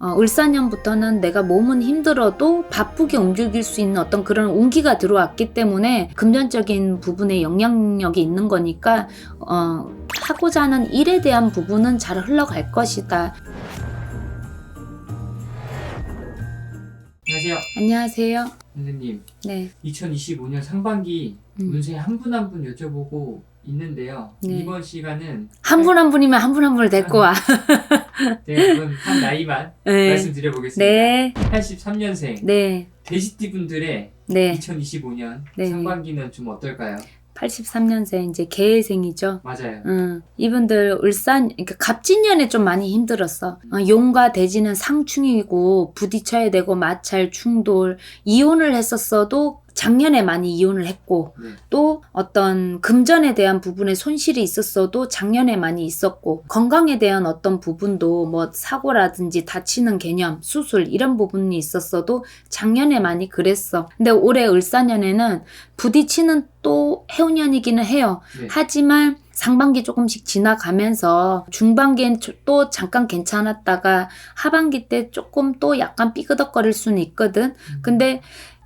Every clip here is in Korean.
어, 을사년부터는 내가 몸은 힘들어도 바쁘게 움직일 수 있는 어떤 그런 운기가 들어왔기 때문에 금전적인 부분에 영향력이 있는 거니까 어, 하고자 하는 일에 대한 부분은 잘 흘러갈 것이다. 안녕하세요, 안녕하세요. 선생님. 네, 2025년 상반기 음. 운세 한 분 한 분 여쭤보고 있는데요. 네. 이번 시간은 한 분 한 분이면 한 분 한 분을 데리고 와. 제가 그건 한 나이만 네, 말씀드려보겠습니다. 네, 83년생 네, 돼지띠 분들의 네. 2025년 네. 상반기는 좀 어떨까요? 83년생 이제 개해생이죠. 맞아요. 응, 이분들 울산 그러니까 갑진년에 좀 많이 힘들었어. 어, 용과 대지는 상충이고 부딪혀야 되고 마찰 충돌 이혼을 했었어도 작년에 많이 이혼을 했고 네. 또 어떤 금전에 대한 부분에 손실이 있었어도 작년에 많이 있었고 건강에 대한 어떤 부분도 뭐 사고라든지 다치는 개념 수술 이런 부분이 있었어도 작년에 많이 그랬어. 근데 올해 을사년에는 부딪히는 또 해운년이기는 해요. 네. 하지만 상반기 조금씩 지나가면서 중반기엔 조- 또 잠깐 괜찮았다가 하반기 때 조금 또 약간 삐그덕거릴 수는 있거든. 음. 근데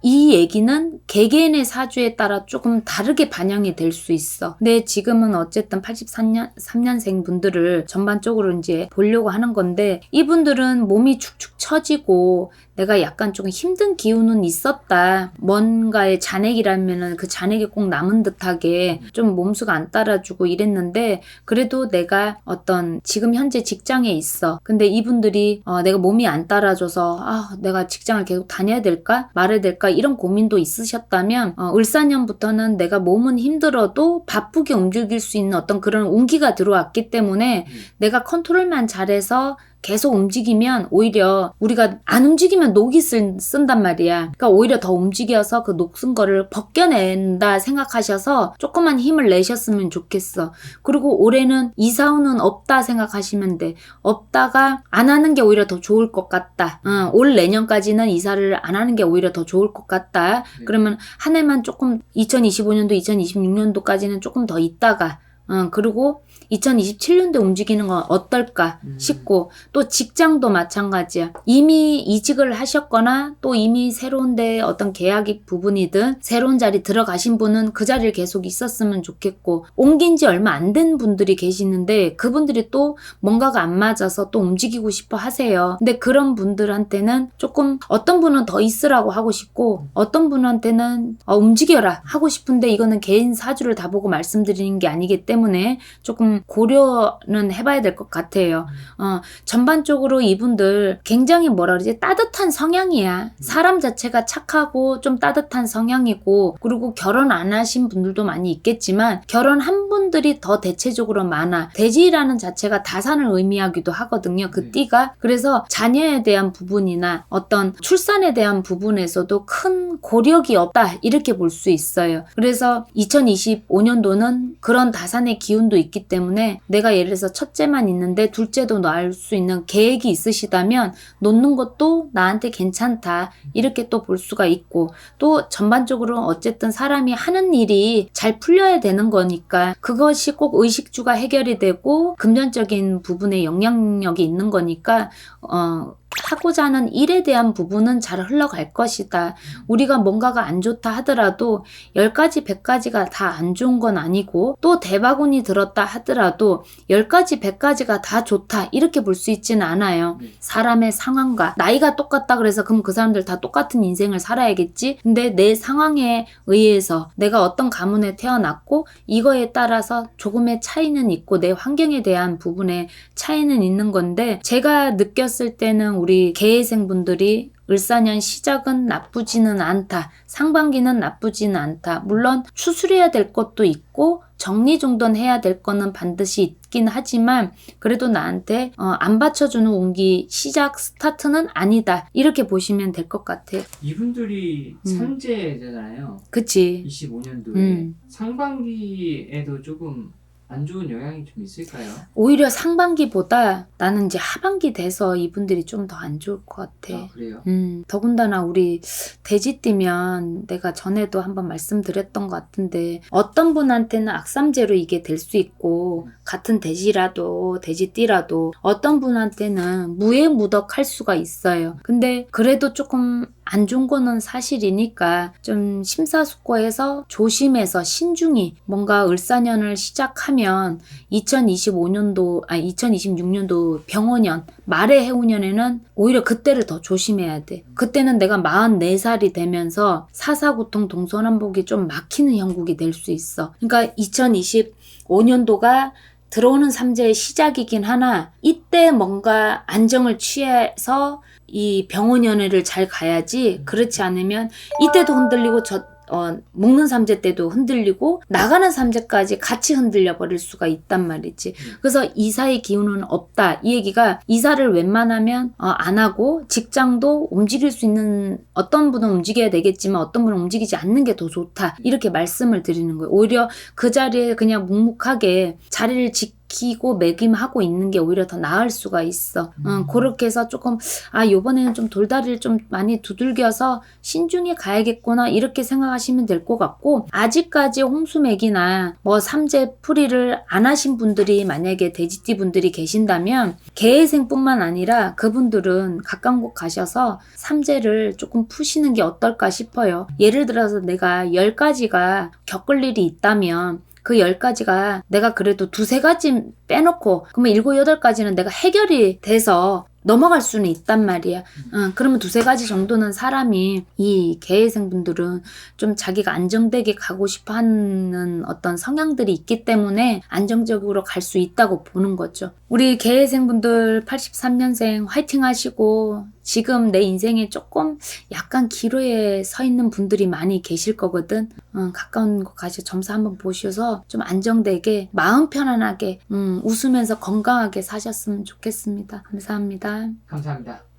이 얘기는 개개인의 사주에 따라 조금 다르게 반영이 될 수 있어. 근데 지금은 어쨌든 83년, 3년생 분들을 전반적으로 이제 보려고 하는 건데, 이분들은 몸이 축축 처지고, 내가 약간 조금 힘든 기운은 있었다. 뭔가의 잔액이라면은 그 잔액이 꼭 남은 듯하게 좀 몸수가 안 따라주고 이랬는데, 그래도 내가 어떤 지금 현재 직장에 있어. 근데 이분들이 어, 내가 몸이 안 따라줘서 아, 내가 직장을 계속 다녀야 될까? 말해야 될까? 이런 고민도 있으셨다면 어, 을사년부터는 내가 몸은 힘들어도 바쁘게 움직일 수 있는 어떤 그런 운기가 들어왔기 때문에 음. 내가 컨트롤만 잘해서 계속 움직이면 오히려 우리가 안 움직이면 녹이 쓴, 쓴단 말이야. 그러니까 오히려 더 움직여서 그 녹슨 거를 벗겨낸다 생각하셔서 조금만 힘을 내셨으면 좋겠어. 그리고 올해는 이사오는 없다 생각하시면 돼. 없다가 안 하는 게 오히려 더 좋을 것 같다. 어, 올 내년까지는 이사를 안 하는 게 오히려 더 좋을 것 같다. 네. 그러면 한 해만 조금 2025년도, 2026년도까지는 조금 더 있다가 어, 그리고 2027년도 움직이는 건 어떨까 음. 싶고 또 직장도 마찬가지야. 이미 이직을 하셨거나 또 이미 새로운 데 어떤 계약이 부분이든 새로운 자리 들어가신 분은 그 자리를 계속 있었으면 좋겠고 옮긴 지 얼마 안 된 분들이 계시는데 그분들이 또 뭔가가 안 맞아서 또 움직이고 싶어 하세요. 근데 그런 분들한테는 조금 어떤 분은 더 있으라고 하고 싶고 어떤 분한테는 어, 움직여라 하고 싶은데 이거는 개인 사주를 다 보고 말씀드리는 게 아니기 때문에 조금 고려는 해봐야 될 것 같아요. 어, 전반적으로 이분들 굉장히 뭐라 그러지 따뜻한 성향이야. 사람 자체가 착하고 좀 따뜻한 성향이고 그리고 결혼 안 하신 분들도 많이 있겠지만 결혼한 분들이 더 대체적으로 많아. 대지라는 자체가 다산을 의미하기도 하거든요. 그 네. 띠가 그래서 자녀에 대한 부분이나 어떤 출산에 대한 부분에서도 큰 고력이 없다 이렇게 볼 수 있어요. 그래서 2025년도는 그런 다산의 기운도 있기 때문에 내가 예를 들어서 첫째만 있는데 둘째도 낳을 수 있는 계획이 있으시다면 놓는 것도 나한테 괜찮다. 이렇게 또 볼 수가 있고 또 전반적으로 어쨌든 사람이 하는 일이 잘 풀려야 되는 거니까 그것이 꼭 의식주가 해결이 되고 금전적인 부분에 영향력이 있는 거니까 어 하고자 하는 일에 대한 부분은 잘 흘러갈 것이다. 우리가 뭔가가 안 좋다 하더라도 10가지, 100가지가 다 안 좋은 건 아니고 또 대바군이 들었다 하더라도 10가지, 100가지가 다 좋다. 이렇게 볼 수 있지는 않아요. 네. 사람의 상황과 나이가 똑같다 그래서 그럼 그 사람들 다 똑같은 인생을 살아야겠지? 근데 내 상황에 의해서 내가 어떤 가문에 태어났고 이거에 따라서 조금의 차이는 있고 내 환경에 대한 부분에 차이는 있는 건데 제가 느꼈을 때는 우리 개회생분들이 을사년 시작은 나쁘지는 않다. 상반기는 나쁘지는 않다. 물론 추스려야 될 것도 있고 정리정돈해야 될 거는 반드시 있긴 하지만 그래도 나한테 어, 안 받쳐주는 운기 시작 스타트는 아니다. 이렇게 보시면 될 것 같아요. 이분들이 음. 삼재잖아요. 그치? 25년도에 음. 상반기에도 조금 안 좋은 영향이 좀 있을까요? 오히려 상반기보다 나는 이제 하반기 돼서 이분들이 좀 더 안 좋을 것 같아. 아, 그래요. 음, 더군다나 우리 돼지띠면 내가 전에도 한번 말씀드렸던 것 같은데 어떤 분한테는 악삼제로 이게 될 수 있고 같은 돼지라도 돼지띠라도 어떤 분한테는 무해무덕할 수가 있어요. 근데 그래도 조금 안 좋은 거는 사실이니까 좀 심사숙고해서 조심해서 신중히 뭔가 을사년을 시작하면 2025년도 아니 2026년도 병원년 말의 해운년에는 오히려 그때를 더 조심해야 돼. 그때는 내가 44살이 되면서 사사고통 동서남북이 좀 막히는 형국이 될 수 있어. 그러니까 2025년도가 들어오는 삼재의 시작이긴 하나 이때 뭔가 안정을 취해서 이 병원 연애를 잘 가야지 그렇지 않으면 이때도 흔들리고 저 어, 먹는 삼재 때도 흔들리고 나가는 삼재까지 같이 흔들려 버릴 수가 있단 말이지. 그래서 이사의 기운은 없다. 이 얘기가 이사를 웬만하면 어, 안 하고 직장도 움직일 수 있는 어떤 분은 움직여야 되겠지만 어떤 분은 움직이지 않는 게 더 좋다. 이렇게 말씀을 드리는 거예요. 오히려 그 자리에 그냥 묵묵하게 자리를 지키 고 매김하고 있는 게 오히려 더 나을 수가 있어. 응, 그렇게 해서 조금 아 요번에는 좀 돌다리를 좀 많이 두들겨서 신중히 가야겠구나 이렇게 생각하시면 될 것 같고 아직까지 홍수맥이나 뭐 삼재 풀이를 안 하신 분들이 만약에 돼지띠 분들이 계신다면 개해생뿐만 아니라 그분들은 가까운 곳 가셔서 삼재를 조금 푸시는 게 어떨까 싶어요. 예를 들어서 내가 열 가지가 겪을 일이 있다면 그열 가지가 내가 그래도 두세 가지 빼놓고 그러면 일곱 여덟 가지는 내가 해결이 돼서 넘어갈 수는 있단 말이야. 응, 그러면 두세 가지 정도는 사람이 이 개회생분들은 좀 자기가 안정되게 가고 싶어 하는 어떤 성향들이 있기 때문에 안정적으로 갈 수 있다고 보는 거죠. 우리 개회생분들 83년생 화이팅 하시고 지금 내 인생에 조금 약간 기로에 서 있는 분들이 많이 계실 거거든. 응, 가까운 곳 가서 점수 한번 보셔서 좀 안정되게 마음 편안하게 음, 웃으면서 건강하게 사셨으면 좋겠습니다. 감사합니다. 감사합니다.